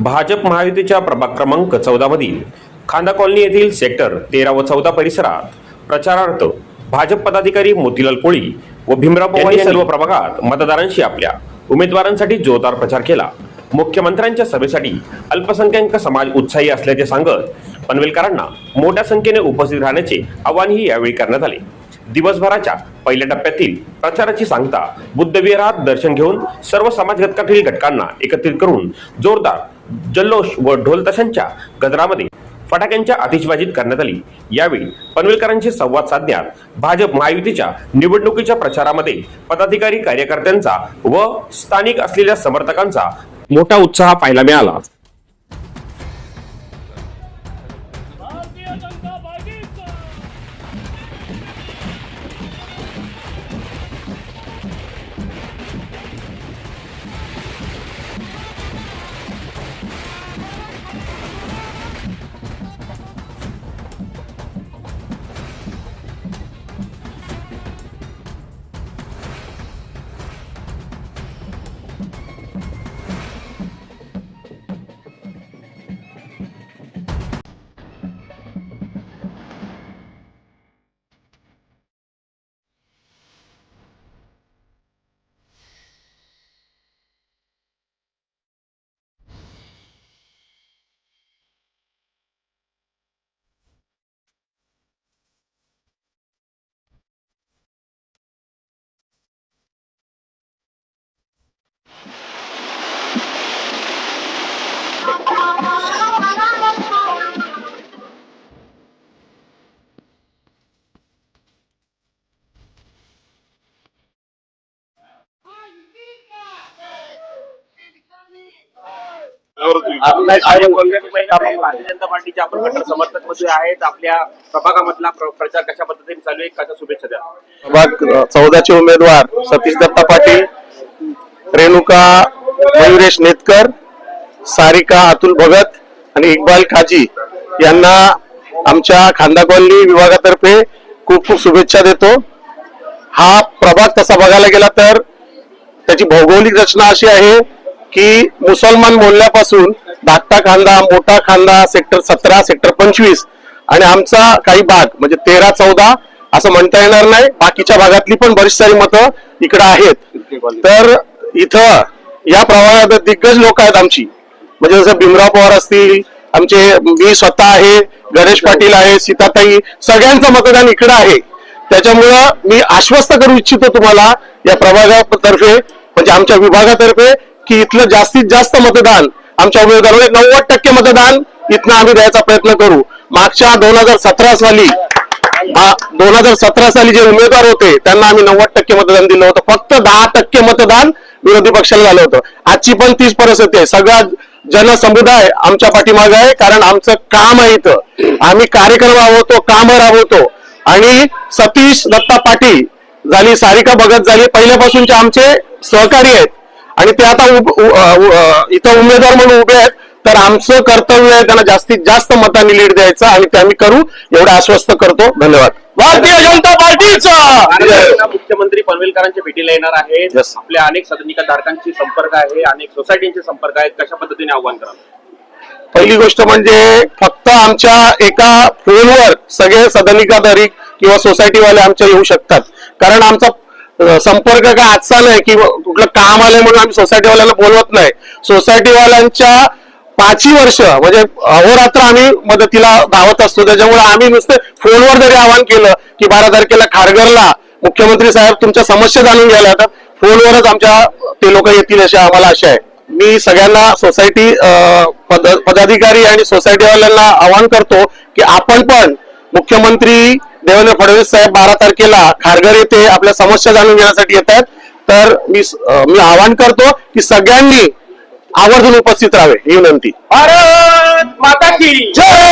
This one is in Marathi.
भाजप महायुतीच्या प्रभाग क्रमांक चौदा मधील खांदा कॉलनी येथील सेक्टर तेरा व चौदा परिसरात प्रचारार्थ भाजप पदाधिकारी मोतीलाल कोळी व भीमराव पवार यांनी सर्व प्रभागात मतदारांशी आपल्या उमेदवारांसाठी जोरदार प्रचार केला. मुख्यमंत्र्यांच्या सभेसाठी अल्पसंख्याक समाज उत्साही असल्याचे सांगत पनवेलकरांना मोठ्या संख्येने उपस्थित राहण्याचे आवाहनही यावेळी करण्यात आले. दिवसभराच्या पहिल्या टप्प्यातील प्रचाराची सांगता बुद्धविहारात दर्शन घेऊन सर्व समाज घटकातील घटकांना एकत्रित करून जोरदार जल्लोष व ढोलताशांच्या गजरामध्ये फटाक्यांच्या आतिषबाजीत करण्यात आली. यावेळी पनवेलकरांशी संवाद साधण्यात भाजप महायुतीच्या निवडणुकीच्या प्रचारामध्ये पदाधिकारी कार्यकर्त्यांचा व स्थानिक असलेल्या समर्थकांचा मोठा उत्साह पाहायला मिळाला. जनता पार्टीचे आपण कट्टर समर्थकमध्ये आहेत आपल्या प्रभागामधला प्र- प्रचार कशा पद्धतीने चालू आहे कशा शुभेच्छा द्या? प्रभाग चौदाचे उमेदवार सतीश दत्ता पाटील रेणुका मयुरेश नेतकर सारिका अतुल भगत आणि इक्बाल खाजी यांना आमच्या खांदा कॉलनी विभागातर्फे खूप खूप शुभेच्छा देतो. हा प्रभाग तसा बघायला गेला तर त्याची भौगोलिक रचना अशी आहे की मुसलमान बोलण्यापासून धाकटा खांदा मोठा खांदा सेक्टर सतरा सेक्टर पंचवीस आणि आमचा काही भाग म्हणजे तेरा चौदा असं म्हणता येणार नाही. बाकीच्या भागातली पण बरीच सारी मतं इकडे आहेत. तर इथं या प्रवाहात दिग्गज लोक आहेत आमची. म्हणजे जसं भीमराव पवार असतील आमचे मी स्वतः आहे गणेश पाटील आहे सीताताई सगळ्यांचं मतदान इकडं आहे. त्याच्यामुळं मी आश्वस्त करू इच्छितो तुम्हाला या प्रभागातर्फे म्हणजे आमच्या विभागातर्फे की इथलं जास्तीत जास्त मतदान आमच्या उमेदवारांना नव्वद टक्के मतदान इथनं आम्ही द्यायचा प्रयत्न करू. मागच्या दोन हजार सतरा साली दोन हजार सतरा साली जे उमेदवार होते त्यांना आम्ही नव्वद टक्के मतदान दिलं होतं. फक्त दहा टक्के मतदान विरोधी पक्षाला झालं होतं. आजची पण तीच परिस्थिती आहे. सगळा जनसमुदाय आमच्या पाठीमागे आहे कारण आमचं काम आहे इथं. आम्ही कार्यक्रम राबवतो काम राबवतो. आणि सतीश दत्ता पाटील झाली सारिका भगत झाली पहिल्यापासूनचे आमचे सहकारी आहेत. आणि ते आता इथं उमेदवार म्हणून उभे आहेत. तर आमचं कर्तव्य आहे त्यांना जास्तीत जास्त मतांनी लीड द्यायचं आणि ते आम्ही करू. एवढं आश्वस्त करतो. धन्यवाद. भारतीय जनता पार्टीचा! मुख्यमंत्री पनवेलकरांच्या भेटीला येणार Yes. आपल्या अनेक सदनिका धारकांची संपर्क आहे. अनेक सोसायटींचे संपर्क आहेत. कशा पद्धतीने आव्हान कराल पहिली गोष्ट म्हणजे फक्त आमच्या एका फोनवर सगळे सदनिकाधारी किंवा सोसायटीवाले आमच्या येऊ शकतात. कारण आमचा संपर्क काय आजचा नाही की कुठलं काम आलंय म्हणून आम्ही सोसायटीवाल्यांना बोलवत नाही. सोसायटीवाल्यांच्या पाचही वर्ष म्हणजे अहोरात्र आम्ही मदतीला धावत असतो. त्याच्यामुळे आम्ही नुसतं फोनवर जरी आवाहन केलं की बारा तारखेला खारघरला मुख्यमंत्री साहेब तुमच्या समस्या जाणून घ्यायला तर फोनवरच आमच्या ते लोक येतील अशी आम्हाला आशा आहे. मी सगळ्यांना सोसायटी पद पदाधिकारी आणि सोसायटीवाल्यांना आवाहन करतो की आपण पण मुख्यमंत्री देवेंद्र फडणवीस साहेब बारा तारखेला खारघर येथे आपल्या समस्या जाणून घेण्यासाठी येत आहेत. तर मी मी आवाहन करतो की सगळ्यांनी आवर्जून उपस्थित राहावे. ही विनंती. भारत माता की जय!